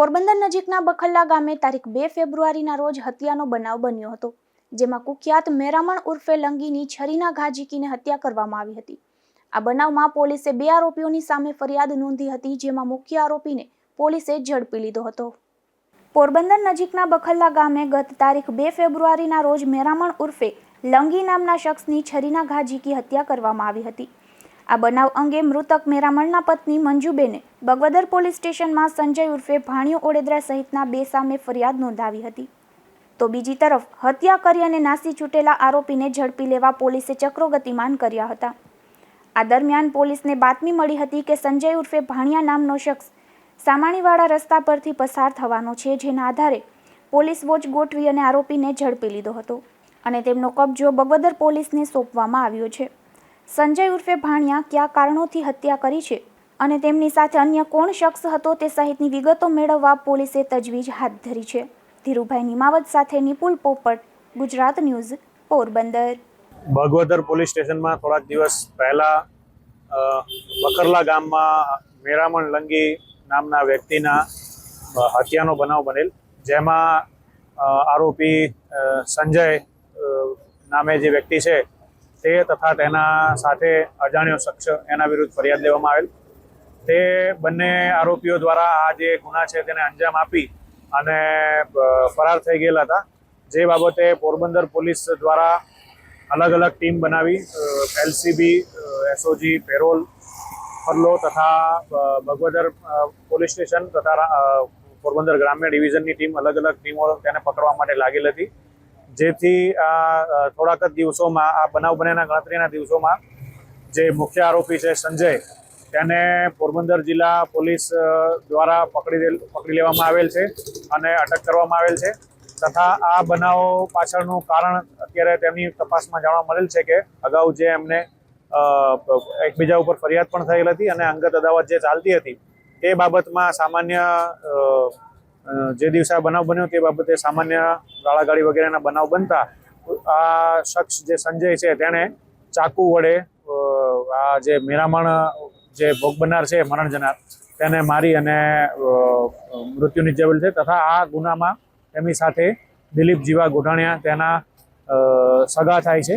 પોરબંદર નજીકના બખલ્લા ગામે તારીખ બે ફેબ્રુઆરીના રોજ હત્યાનો બનાવ બન્યો હતો, જેમાં કુખ્યાત મેરામણ ઉર્ફે લંગીની છરીના ઘા ઝીકીને હત્યા કરવામાં આવી હતી. આ બનાવમાં પોલીસે બે આરોપીઓની સામે ફરિયાદ નોંધી હતી, જેમાં મુખ્ય આરોપીને પોલીસે ઝડપી લીધો હતો. પોરબંદર નજીકના બખલ્લા ગામે ગત તારીખ બે ફેબ્રુઆરીના રોજ મેરામણ ઉર્ફે લંગી નામના શખ્સની છરીના ઘા ઝીકી હત્યા કરવામાં આવી હતી. આ બનાવ અંગે મૃતક મેરામણના પત્ની મંજુબેને બગવદર પોલીસ સ્ટેશનમાં સંજય ઉર્ફે ભાણિયો ઓડેદરા સહિતના બે સામે ફરિયાદ નોંધાવી હતી. તો બીજી તરફ, હત્યા કરી અને નાસી છૂટેલા આરોપીને ઝડપી લેવા પોલીસે ચક્રો ગતિમાન કર્યા હતા. આ દરમિયાન પોલીસને બાતમી મળી હતી કે સંજય ઉર્ફે ભાણિયા નામનો શખ્સ સામાણીવાળા રસ્તા પરથી પસાર થવાનો છે, જેના આધારે પોલીસ વોચ ગોઠવી અને આરોપીને ઝડપી લીધો હતો અને તેમનો કબજો બગવદર પોલીસને સોંપવામાં આવ્યો છે. સંજય ઉર્ફે ભાણિયા કયા કારણોથી હત્યા કરી છે અને તેમની સાથે અન્ય કોણ શખ્સ હતો તે સહિતની વિગતો મેળવવા પોલીસે તજવીજ હાથ ધરી છે. ધીરુભાઈ નિમાવત સાથે નિપુલ પોપટ, ગુજરાત ન્યૂઝ, પોરબંદર. ભગવદર પોલીસ સ્ટેશનમાં થોડાક દિવસ પહેલા બકરલા ગામમાં મેરામણ લંગી નામના વ્યક્તિના હત્યાનો બનાવ બનેલ, જેમાં આરોપી સંજય નામે જે વ્યક્તિ છે તે તથા તેના સાથે અજાણ્યો શખ્સ એના વિરુદ્ધ ફરિયાદ લેવામાં આવેલ. તે બંને આરોપીઓ દ્વારા આ જે ગુના છે તેને અંજામ આપી અને ફરાર થઈ ગયેલા હતા. જે બાબતે પોરબંદર પોલીસ દ્વારા અલગ અલગ ટીમ બનાવી એલસીબી એસઓજી, પેરોલ, ફરલો તથા ભગવદર પોલીસ સ્ટેશન તથા પોરબંદર ગ્રામ્ય ડિવિઝનની ટીમ અલગ અલગ ટીમો તેને પકડવા માટે લાગેલ હતી. જેથી આ થોડાક જ દિવસોમાં, આ બનાવ બનેના ગણતરીના દિવસોમાં જે મુખ્ય આરોપી છે સંજય, તેને પોરબંદર જિલ્લા પોલીસ દ્વારા પકડી પકડી લેવામાં આવેલ છે અને અટક કરવામાં આવેલ છે. તથા આ બનાવ પાછળનું કારણ અત્યારે તેમની તપાસમાં જાણવા મળેલ છે કે અગાઉ જે એમને એકબીજા ઉપર ફરિયાદ પણ થયેલ હતી અને અંગત અદાવત જે ચાલતી હતી તે બાબતમાં સામાન્ય જે દિવસે આ બનાવ બન્યો તે બાબતે સામાન્ય ગાળાગાળી વગેરેના બનાવ બનતા આ શખ્સ જે સંજય છે તેણે ચાકુ વડે આ જે મેરામણ, જે ભોગ બનનાર છે મરણ જનાર, તેને મારી અને મૃત્યુ નિપજાવેલ છે તથા આ ગુનામાં તેમની સાથે દિલીપ જીવા ગોઢાણિયા તેના સગા થાય છે.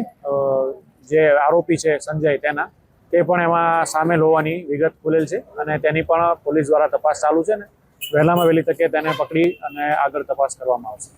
જે આરોપી છે સંજય તેના, તે પણ એમાં સામેલ હોવાની વિગત ખુલેલ છે અને તેની પણ પોલીસ દ્વારા તપાસ ચાલુ છે ને. વહેલામાં વહેલી તકે તેને પકડી અને આગળ તપાસ કરવામાં આવશે.